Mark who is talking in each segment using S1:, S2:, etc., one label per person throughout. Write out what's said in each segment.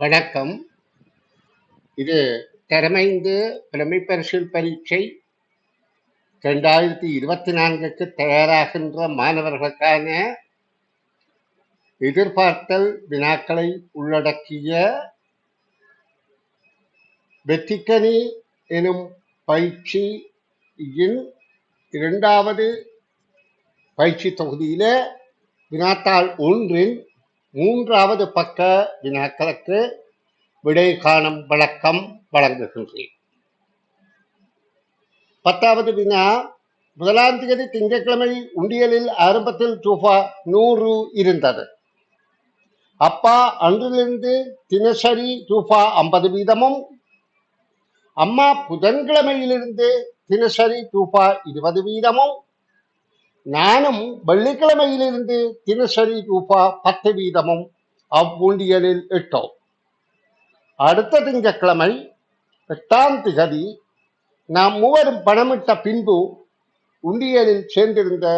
S1: வணக்கம். இது திறமைந்து புலமை பரிசில் பரீட்சை ரெண்டாயிரத்தி இருபத்தி நான்குக்கு தயாராகின்ற மாணவர்களுக்கான எதிர்பார்த்தல் வினாக்களை உள்ளடக்கிய வெற்றிக்கனி எனும் பயிற்சியின் இரண்டாவது பயிற்சி தொகுதியில வினாத்தாள் ஒன்றின் மூன்றாவது பக்க வினாக்களுக்கு விடை காணும் விளக்கம் வழங்குகின்றேன். பத்தாவது வினா முதலாம் தேதி திங்கட்கிழமை உண்டியலில் ஆரம்பத்தில் ரூபா நூறு இருந்தது. அப்பா அன்றிலிருந்து தினசரி ரூபா ஐம்பது வீதமும் அம்மா புதன்கிழமையிலிருந்து தினசரி ரூபா இருபது வீதமும் நானும் வெள்ளிக்கிழமையிலிருந்து தினசரி ரூபா பத்து வீதமும் அவ்வூண்டியலில் இட்டோம் அடுத்த திங்கட்கிழமை எட்டாம் திகதி நாம் மூவரும் பணமிட்ட பின்பு உண்டியலில் சேர்ந்திருந்த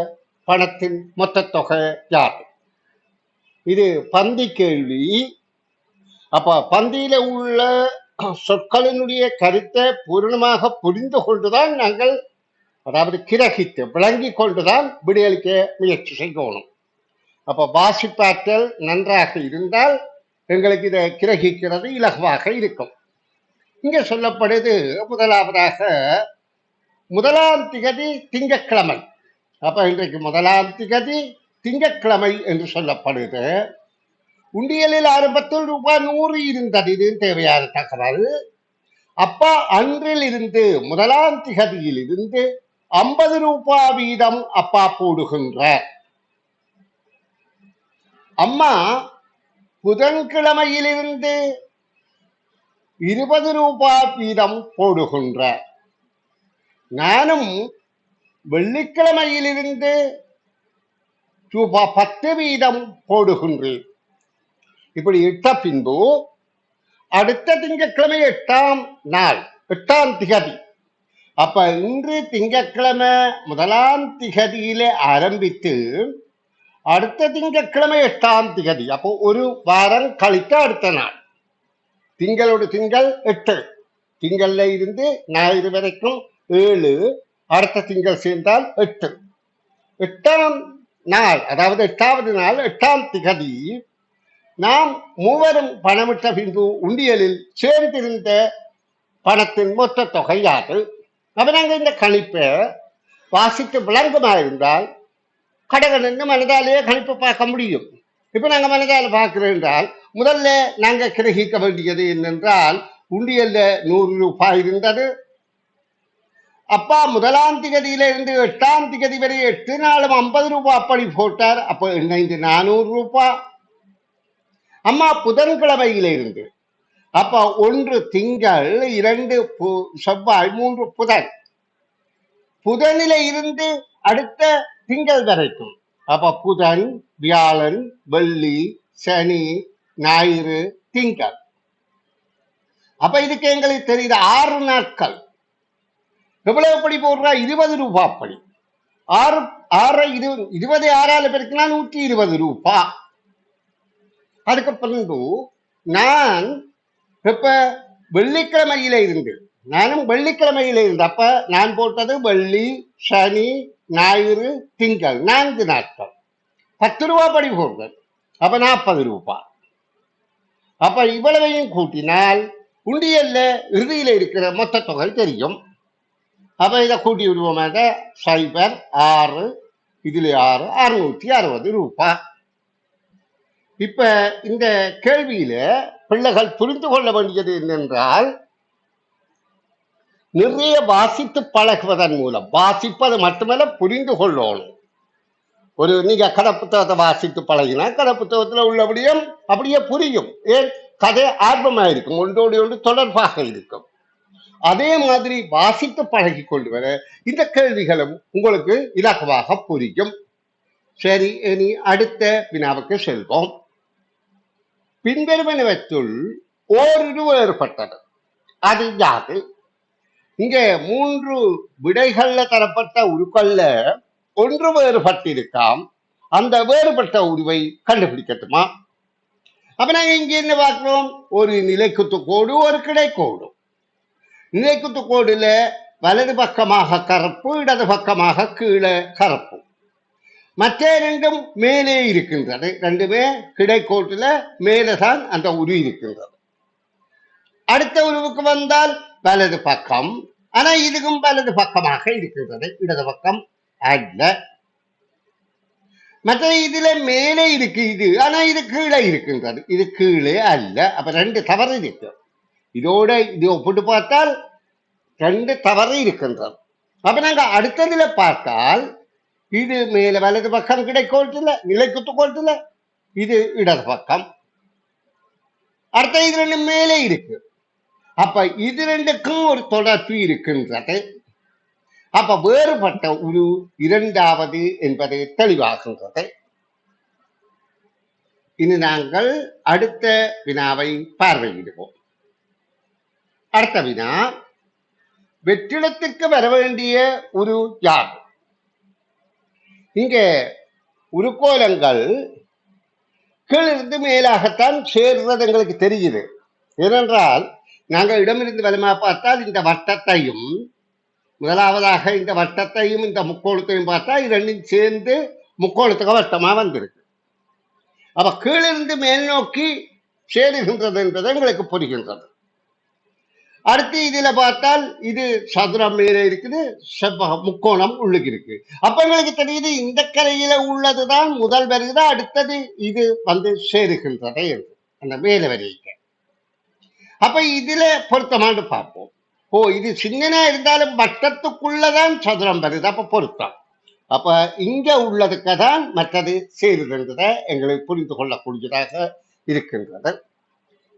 S1: பணத்தின் மொத்த தொகை யார்? இது பந்தி கேள்வி. அப்ப பந்தியில உள்ள சொற்களினுடைய கருத்தை பூரணமாக புரிந்து கொண்டுதான் நாங்கள் அதாவது கிரகித்து விளங்கி கொண்டுதான் விடியளிக்க முயற்சி செய்யணும் அப்ப வாசிப்பாற்றல் நன்றாக இருந்தால் எங்களுக்கு இதை கிரகிக்கிறது இலகுவாக இருக்கும். இங்க சொல்லப்படுது முதலாவதாக முதலாம் திகதி திங்கக்கிழமை அப்ப இன்றைக்கு முதலாம் திகதி திங்கக்கிழமை என்று சொல்லப்படுது. உண்டியலில் ஆரம்பத்தில் ரூபாய் நூறு இருந்தது இது தேவையான தகவல். அப்பா அன்றில் இருந்து முதலாம் திகதியில் இருந்து ஐம்பது ரூபாய் வீதம் அப்பா போடுகின்ற அம்மா புதன்கிழமையிலிருந்து இருபது ரூபாய் வீதம் போடுகின்ற நானும் வெள்ளிக்கிழமையிலிருந்து ரூபாய் பத்து வீதம் போடுகின்றேன். இப்படி இட்ட பின்பு அடுத்த திங்கட்கிழமை எட்டாம் நாள் எட்டாம் திகதி அப்ப இன்று திங்கக்கிழமை முதலாம் திகதியிலே ஆரம்பித்து அடுத்த திங்கட்கிழமை எட்டாம் திகதி. அப்போ ஒரு வாரம் கழித்து அடுத்த நாள். திங்களோட திங்கள் எட்டு. திங்கள்ல இருந்து ஞாயிறு வரைக்கும் ஏழு. அடுத்த திங்கள் சேர்ந்தால் எட்டு. எட்டாம் நாள் அதாவது எட்டாவது நாள் எட்டாம் திகதி நாம் மூவரும் பணமிட்ட பின்பு உண்டியலில் சேர்ந்திருந்த பணத்தின் மொத்த தொகை யாது அப்ப இந்த கணிப்பை வாசித்து விளங்குமா இருந்தால் கடகடன்னு மனதாலேயே கணிப்பை பார்க்க முடியும். இப்போ நாங்க மனதால பார்க்கிறோம் என்றால் முதல்ல நாங்க கிரகிக்க வேண்டியது என்னென்றால் உண்டியல்ல நூறு ரூபாய் இருந்தது. அப்பா முதலாம் திகதியில இருந்து எட்டாம் திகதி வரை எட்டு நாளும் ஐம்பது ரூபாய் அப்படி போட்டார். அப்ப இணைந்து நானூறு ரூபாய்? அம்மா புதன்கிழமையில இருந்து அப்ப ஒன்று திங்கள் இரண்டு செவ்வாய் மூன்று புதன். புதனில இருந்து அடுத்த திங்கள் வரைக்கும். அப்ப புதன் வியாழன் வெள்ளி சனி ஞாயிறு திங்கள். அப்ப இதுக்கு எங்களுக்கு தெரியுது ஆறு நாட்கள். எவ்வளவு படி போடுறா? இருபது ரூபா படி. ஆறு ஆறு இருபது இருபது ஆறால பெருக்கினா நூற்றி இருபது ரூபா. அதுக்கு பிறகு நான் இப்ப வெள்ளிக்கிழமையில இருந்து நானும் வெள்ளிக்கிழமையில இருந்து அப்ப நான் போட்டது வெள்ளி சனி ஞாயிறு திங்கள் நான்கு நாட்கள். பத்து ரூபா படி போடுறது அப்ப நாற்பது ரூபாய் அப்ப இவ்வளவையும் கூட்டினால் உண்டியல்ல இறுதியில இருக்கிற மொத்த தொகை தெரியும். அப்ப இதை கூட்டி விடுவோமாக சைபர் ஆறு இதுல ஆறு அறுநூற்றி அறுபது ரூபாய் இப்ப இந்த கேள்வியில பிள்ளைகள் புரிந்து கொள்ள வேண்டியது என்னென்றால் நிறைய வாசித்து பழகுவதன் மூலம் வாசிப்பது மட்டுமல்ல புரிந்து கொள்ளணும். ஒரு நீங்க கதை புத்தகத்தை வாசித்து பழகினா கதை புத்தகத்துல உள்ளபடியும் அப்படியே புரியும். ஏன்? கதை ஆர்வமா இருக்கும் ஒன்றோடு ஒன்று தொடர்பாக இருக்கும். அதே மாதிரி வாசித்து பழகி கொண்டு வர இந்த கேள்விகளும் உங்களுக்கு இலகுவாக புரியும். சரி இனி அடுத்த வினாவுக்கு செல்வோம். பின்வருமனவற்றுள் ஓரிரு வேறுபட்டது. அது யாது? இங்கே மூன்று விடைகள்ல தரப்பட்ட உருக்கள்ல ஒன்று வேறுபட்டிருக்காம். அந்த வேறுபட்ட உருவை கண்டுபிடிக்கட்டுமா? அப்ப நாங்க இங்க என்ன பார்க்கிறோம்? ஒரு நிலைக்குத்து கோடு ஒரு கிடைக்கோடு. நிலைக்குத்து கோடுல வலது பக்கமாக கருப்பு இடது பக்கமாக கீழே கருப்பு. மற்ற ரெண்டும் மேலே இருக்கின்றது. ரெண்டுமே கிடைக்கோட்டில் மேலே தான் அந்த உரு இருக்கின்றது. அடுத்த உருவுக்கு வந்தால் வலது பக்கம். ஆனா இதுக்கும் வலது பக்கமாக இருக்கின்றது. இடது பக்கம் அல்ல. மற்ற இதுல மேலே இருக்கு இது. ஆனா இது கீழே இருக்கின்றது. இது கீழே அல்ல. அப்ப ரெண்டு தவறு இருக்கு. இதோட இது ஒப்பிட்டு பார்த்தால் ரெண்டு தவறு இருக்கின்றது. அப்ப நாங்க அடுத்ததுல பார்த்தால் இது மேல வலது பக்கம் கிடைக்கோட்டுல நிலைக்குத்து கோட்டுல இது இடது பக்கம். அடுத்த இது ரெண்டு மேலே இருக்கு. அப்ப இது ரெண்டுக்கும் ஒரு தொடர்பு இருக்கின்றது. அப்ப வேறுபட்ட உரு இரண்டாவது என்பது தெளிவாகின்றது. இனி நாங்கள் அடுத்த வினாவை பார்வையிடுவோம். அடுத்த வினா வெற்றிடத்துக்கு வர வேண்டிய ஒரு யார்? இங்கே உருக்கோலங்கள் கீழிருந்து மேலாகத்தான் சேர்றது எங்களுக்கு தெரியுது. ஏனென்றால் நாங்கள் இடமிருந்து வலமாக பார்த்தால் இந்த வட்டத்தையும் முதலாவதாக இந்த வட்டத்தையும் இந்த முக்கோணத்தையும் பார்த்தா இது ரெண்டும் சேர்ந்து முக்கோணத்துக்கு வட்டமாக வந்திருக்கு. அப்ப கீழிருந்து மேல் நோக்கி சேருகின்றது என்பது எங்களுக்கு புரிகின்றது. அடுத்து இதுல பார்த்தால் இது சதுரம் மேலே இருக்குது செவ்வகம் முக்கோணம் உள்ளுக்கு இருக்கு. அப்ப எங்களுக்கு தெரியுது இந்த கரையில உள்ளதுதான் முதல் வருகிறது அடுத்தது இது வந்து சேருகின்றது என்று அந்த மேல வரைக்கு அப்ப இதுல பொருத்தமானு பார்ப்போம். ஓ இது சின்னனா இருந்தாலும் வட்டத்துக்குள்ளதான் சதுரம் வருது அப்ப பொருத்தம். அப்ப இங்க உள்ளதுக்கு தான் மற்றது சேருதுன்றத எங்களுக்கு புரிந்து கொள்ளக்கூடியதாக இருக்கின்றது.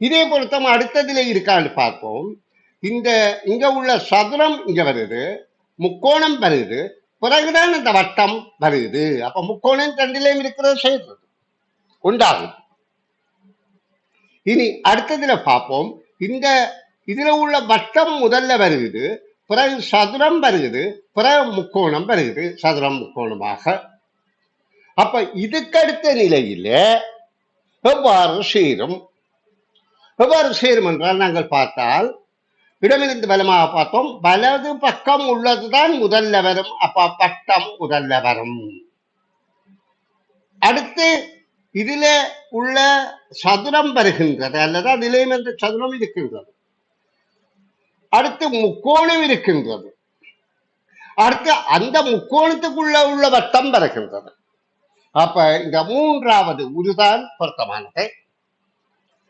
S1: இதே பொருத்தம் அடுத்ததுல இருக்கான்னு பார்ப்போம். இந்த இங்க உள்ள சதுரம் இங்க வருது முக்கோணம் வருது பிறகுதான் இந்த வட்டம் வருது. அப்ப முக்கோணம் ரெண்டிலையும் இருக்கிறது செய்யறது உண்டாகும் இனி அடுத்ததுல பார்ப்போம். இந்த இதுல உள்ள வட்டம் முதல்ல வருகுது பிறகு சதுரம் வருகுது பிறகு முக்கோணம் வருது சதுரம் முக்கோணமாக. அப்ப இதுக்கு அடுத்த நிலையில எவ்வாறு சேரும்? எவ்வாறு சேரும் என்றால் நாங்கள் பார்த்தால் இடமிருந்து பலமாக பார்த்தோம். வலது பக்கம் உள்ளதுதான் முதல்ல வரும் அப்ப பட்டம் முதல்ல வரும் அடுத்து இதுல உள்ள சதுரம் வருகின்றது அல்லது நிலையம் என்ற சதுரம் இருக்கின்றது. அடுத்து முக்கோணம் இருக்கின்றது. அடுத்து அந்த முக்கோணத்துக்குள்ள உள்ள வட்டம் வருகின்றது. அப்ப இந்த மூன்றாவது உருதான் பொருத்தமானது.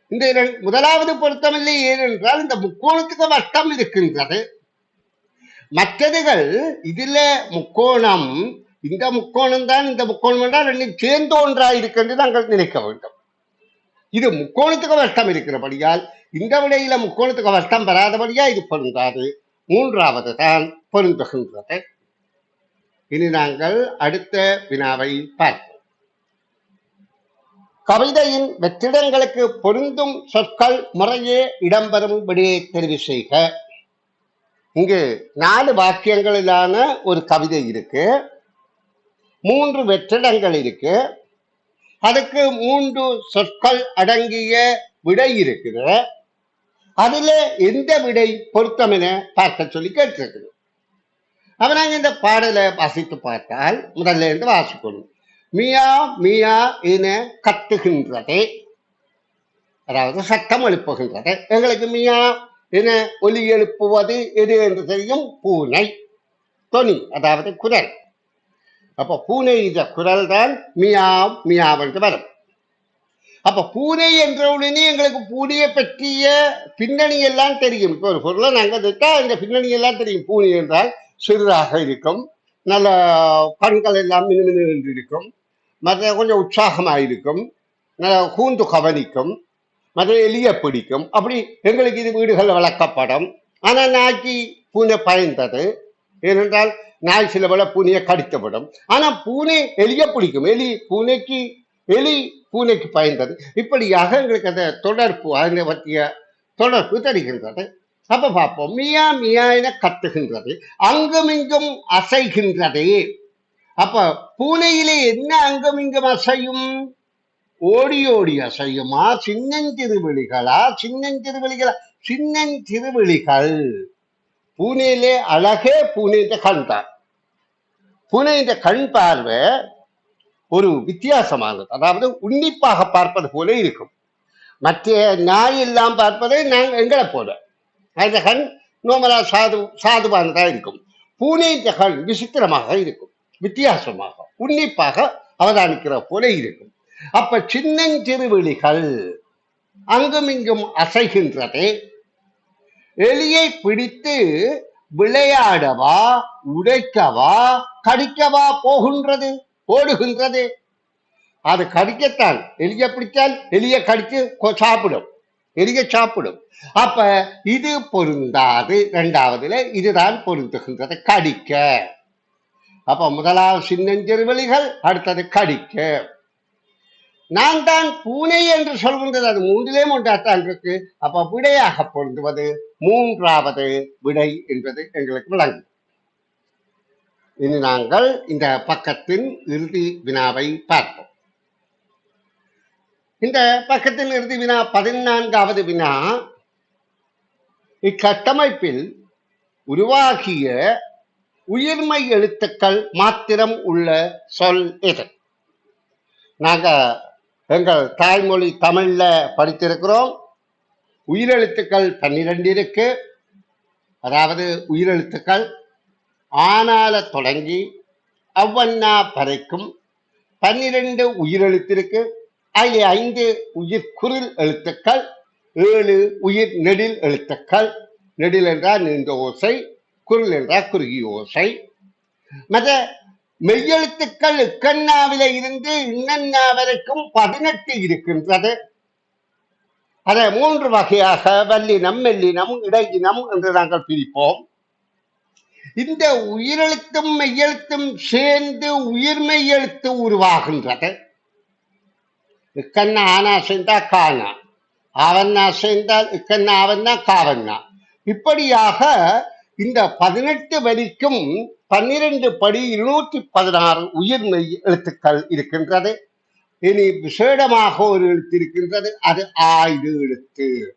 S1: இந்த இரண்- முதலாவது பொருத்தமில்லை ஏனென்றால் இந்த முக்கோணத்துக்கு வட்டம் இருக்கின்றது. மற்றதுகள் இதுல முக்கோணம் இந்த முக்கோணம் தான் இந்த முக்கோணம் என்றால் ரெண்டும் சேர்ந்து ஒன்றா இருக்கின்றது நாங்கள் நினைக்க வேண்டும். இது முக்கோணத்துக்கு வட்டம் இருக்கிறபடியால் இந்த விடையில முக்கோணத்துக்கு வட்டம் பெறாதபடியா இது பொருந்தாது. மூன்றாவது தான் பொருந்துகின்றது. இனி நாங்கள் அடுத்த வினாவை பார்ப்போம். கவிதையின் வெற்றிடங்களுக்கு பொருந்தும் சொற்கள் முறையே இடம்பெறும் விடையை தெரிவு செய்க. இங்கு நாலு வாக்கியங்களிலான ஒரு கவிதை இருக்கு. மூன்று வெற்றிடங்கள் இருக்கு. அதுக்கு மூன்று சொற்கள் அடங்கிய விடை இருக்குது. அதுல எந்த விடை பொருத்தம் என பார்க்க சொல்லி கேட்டிருக்குது அவனாங்க இந்த பாடலை வாசித்து பார்த்தால் முதல்ல இருந்து வாசிக்கணும். மியா மியா என கத்துகின்றது அதாவது சத்தம் எழுப்புகின்றது. எங்களுக்கு மியா என ஒலி எழுப்புவது எது என்று தெரியும்? பூனை தொனி அதாவது குரல். அப்ப பூனை இந்த குரல் தான் மியாவ் மியாவ் என்று வரும். அப்ப பூனை என்ற உடனே எங்களுக்கு பூனையை பற்றிய பின்னணி எல்லாம் தெரியும். இப்போ ஒரு பொருளை நாங்கள் விட்டா இந்த பின்னணி எல்லாம் தெரியும். பூனை என்றால் சிறிதாக இருக்கும். நல்ல கண்கள் எல்லாம் மினுமினு என்று இருக்கும். மற்ற கொஞ்சம் உற்சாகமாக இருக்கும் கூந்து கவனிக்கும். மற்ற எளிய பிடிக்கும். அப்படி எங்களுக்கு இது வீடுகளில் வளர்க்கப்படும். ஆனால் நாய்க்கு பூனை பயந்தது ஏனென்றால் நாய் சில வேளை பூனையை கடித்துவிடும். ஆனால் பூனை எலிய பிடிக்கும். எலி பூனைக்கு எலி பூனைக்கு பயந்தது இப்படியாக எங்களுக்கு அந்த தொடர்பு அதனை பற்றிய தொடர்பு தருகின்றது. அப்போ பார்ப்போம். மியா மியா என கத்துகின்றது. அங்கும் இங்கும் அசைகின்றதே. அப்ப பூனையிலே என்ன அங்கம் இங்கும் அசையும்? ஓடி ஓடி அசையுமா? சின்னஞ்சிறுவிழிகளா சின்னஞ்சிறுவிழிகளா சின்னஞ்சிறுவிழிகள் பூனையிலே பூனேலே அழகே பூனையிட்ட கண் தான். பூனையின் கண் பார்வை ஒரு வித்தியாசமானது. அதாவது உன்னிப்பாக பார்ப்பது போல இருக்கும். மற்ற நாய் எல்லாம் பார்ப்பதை நாங்கள் எங்களை போல. அந்த கண் நோமலா சாது சாதுவானதாக இருக்கும். பூனையின் கண் விசித்திரமாக இருக்கும். வித்தியாசமாக உன்னிப்பாக அவதானிக்கிற போல இருக்கும். அப்ப சின்னஞ்சிறு விழிகள் அங்கும் இங்கும் அசைகின்றதே. எலியை பிடித்து விளையாடவா உடைக்கவா கடிக்கவா போகின்றது ஓடுகின்றது அது கடிக்கத்தான். எலிய பிடித்தால் எலிய கடித்து சாப்பிடும். எலிய சாப்பிடும். அப்ப இது பொருந்தாது. இரண்டாவதுல இதுதான் பொருந்துகின்றது. கடிக்க. அப்ப முதலாவது சின்னஞ்சிறுவலிகள் அடுத்தது கடிக்கு. நான் தான் பூனை என்று சொல்கின்றது. அது மூன்றிலே மூன்றாத்தான் இருக்கு. அப்ப விடையாக பொருந்துவது மூன்றாவது விடை என்பது எங்களுக்கு விளங்கும். இனி நாங்கள் இந்த பக்கத்தின் இறுதி வினாவை பார்ப்போம். இந்த பக்கத்தின் இறுதி வினா பதினான்காவது வினா இக்கட்டமைப்பில் உருவாகிய உயிர்மை எழுத்துக்கள் மாத்திரம் உள்ள சொல் இது. நாங்கள் எங்கள் தாய்மொழி தமிழில் படித்திருக்கிறோம். உயிரெழுத்துக்கள் பன்னிரெண்டு இருக்கு. அதாவது உயிரெழுத்துக்கள் ஆனால தொடங்கி அவ்வண்ணா பறைக்கும் பன்னிரெண்டு உயிரெழுத்திருக்கு. அதில் ஐந்து உயிர் குரில் எழுத்துக்கள் ஏழு உயிர் நெடில் எழுத்துக்கள். நெடில் என்றால் நீண்ட ஓசை. குரில் என்றால் ஓசை. மத மெய்யெழுத்துக்கள் இக்கண்ணாவில இருந்து இன்னண்ணா வரைக்கும் பதினெட்டு இருக்கின்றது. அதை மூன்று வகையாக வல்லினம் மெல்லினம் இடையினம் என்று நாங்கள் பிரிப்போம். இந்த உயிரெழுத்தும் மெய்யெழுத்தும் சேர்ந்து உயிர்மெய் எழுத்து உருவாகின்றது. இக்கண்ணா ஆனா சேர்ந்தா காணா அவன்னா சேர்ந்தால் இக்கண்ணா அவன்னா காவண்ணா. இப்படியாக இந்த பதினெட்டு வரிக்கும் பன்னிரண்டு படி இருநூற்றி பதினாறு உயிர்மெய் எழுத்துக்கள் இருக்கின்றது. இனி விசேடமாக ஒரு எழுத்து இருக்கின்றது அது ஆயுத எழுத்து.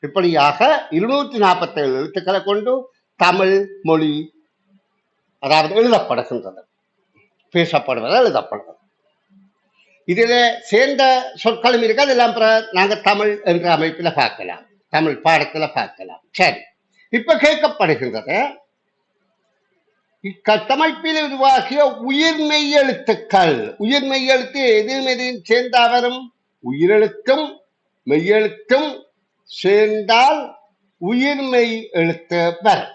S1: இப்படியாக இருநூற்றி நாற்பத்தி ஏழு எழுத்துக்களை கொண்டு தமிழ் மொழி அதாவது எழுதப்படுகின்றது. பேசப்படுவது எழுதப்படுவது. இதில் சேர்ந்த சொற்களும் இருக்கு அதெல்லாம் நாங்கள் நாங்க தமிழ் என்ற அமைப்பில் பார்க்கலாம். தமிழ் பாடத்தில் பார்க்கலாம். சரி. இப்ப கேட்கப்படுகின்றது. இக்கட்டமைப்பில் உருவாகிய உயிர்மெய் எழுத்துக்கள் உயிர்மெய் எழுத்து எதுவும் எதையும் சேர்ந்தா வரும் உயிரெழுத்தும் மெய்யெழுத்தும் சேர்ந்தால் உயிர்மெய் எழுத்து வரும்.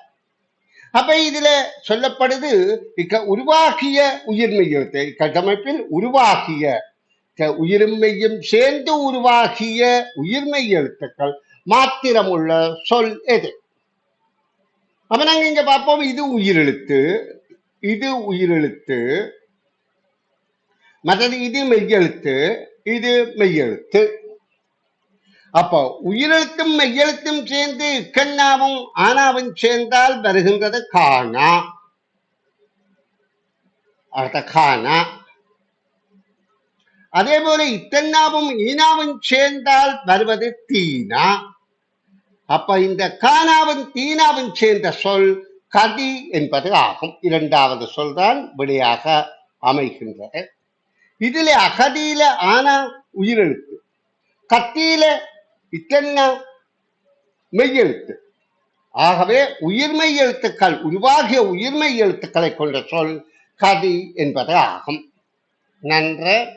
S1: அப்ப இதுல சொல்லப்படுது இக்க உருவாகிய உயிர்மெய் எழுத்து. இக்கட்டமைப்பில் உருவாகிய உயிர்மையும் சேர்ந்து உருவாகிய உயிர்மெய் எழுத்துக்கள் மாத்திரமுள்ள சொல் எது? அப்ப நாங்க இங்க பார்ப்போம் இது உயிரெழுத்து இது உயிரெழுத்து. மற்றது இது மெய்யெழுத்து இது மெய்யெழுத்து. அப்போ உயிரெழுத்தும் மெய்யெழுத்தும் சேர்ந்து இக்கண்ணாவும் ஆனாவும் சேர்ந்தால் வருகின்றது காணா. அடுத்த காணா. அதே போல இத்தன்னாவும் ஈனாவும் சேர்ந்தால் வருவது தீனா. அப்ப இந்த கானாவும் தீனாவும் சேர்ந்த சொல் கதி என்பது ஆகும். இரண்டாவது சொல்தான் விடையாக அமைகின்றது. இதுல அகதியில ஆனா உயிரெழுத்து. கத்தியில இத்தன்னா மெய்யெழுத்து? ஆகவே உயிர்மெய் எழுத்துக்கள் உருவாகிய உயிர்மெய் எழுத்துக்களை கொண்ட சொல் கதி என்பது ஆகும். நன்ற.